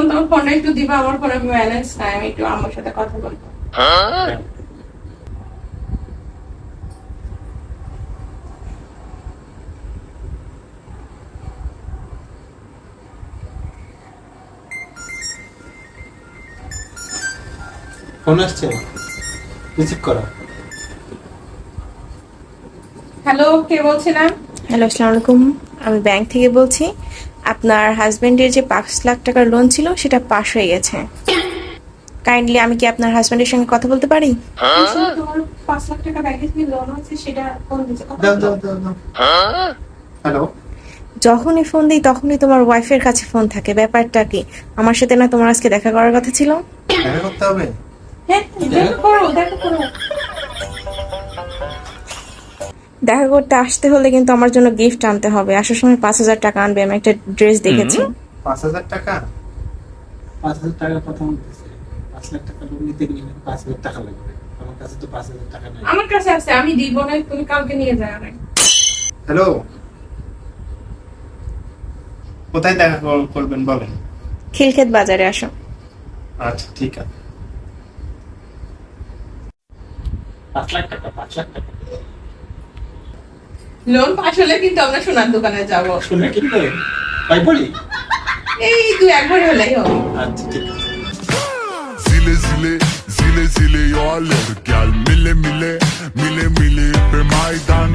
তোমার তোমার ফোনটা একটু দিবা আমার ফোনে ব্যালেন্স নাই আমি একটু আমার সাথে কথা বলব। ফোন আসছে? রিসিভ করো। হ্যালো কে বলছিলেন হ্যালো আসসালামু আলাইকুম। আমি ব্যাংক থেকে বলছি। আপনার হাজবেন্ডের যে পাঁচ লাখ টাকার লোন ছিল সেটা পাস হয়ে গেছে। কাইন্ডলি আমি কি আপনার হাজবেন্ডের সঙ্গে কথা বলতে পারি? দাও হ্যালো যখনই ফোন দিই তখনই তোমার ওয়াইফের কাছে ফোন থাকে। ব্যাপারটা কি? আমার সাথে না তোমার আজকে দেখা করার কথা ছিল? দেখা করতে হবে? হ্যাঁ দেখা করো দেখা করো। দেখা করতে আসতে হলে কিন্তু আমার জন্য গিফট আনতে হবে। আসার সময় পাঁচ হাজার টাকা আনবে। আমি একটা ড্রেস দেখেছি। পাঁচ হাজার টাকা? পাঁচ হাজার টাকা কথা বলতেছে পাঁচ লাখ টাকা লোন নিতে গেলে পাঁচ হাজার টাকা লাগবে। আমার কাছে তো পাঁচ হাজার টাকা নাই। আমার কাছে আছে আমি দিব না তুমি কালকে নিয়ে যাও হ্যালো? কোথায় দেখা কর- করবেন বলেন? খিলক্ষেত বাজারে আসো। আচ্ছা ঠিক আছে। পাঁচ লাখ টাকা পাঁচ লাখ টাকা। লোন পাশ হলে কিন্তু আমরা সোনার দোকানে যাব। শুনে কিন্তু এই তো একবার হলেই হবে। আচ্ছা ঠিক অল গ্যাল মিলে মিলে মিলে মিলে মাইদান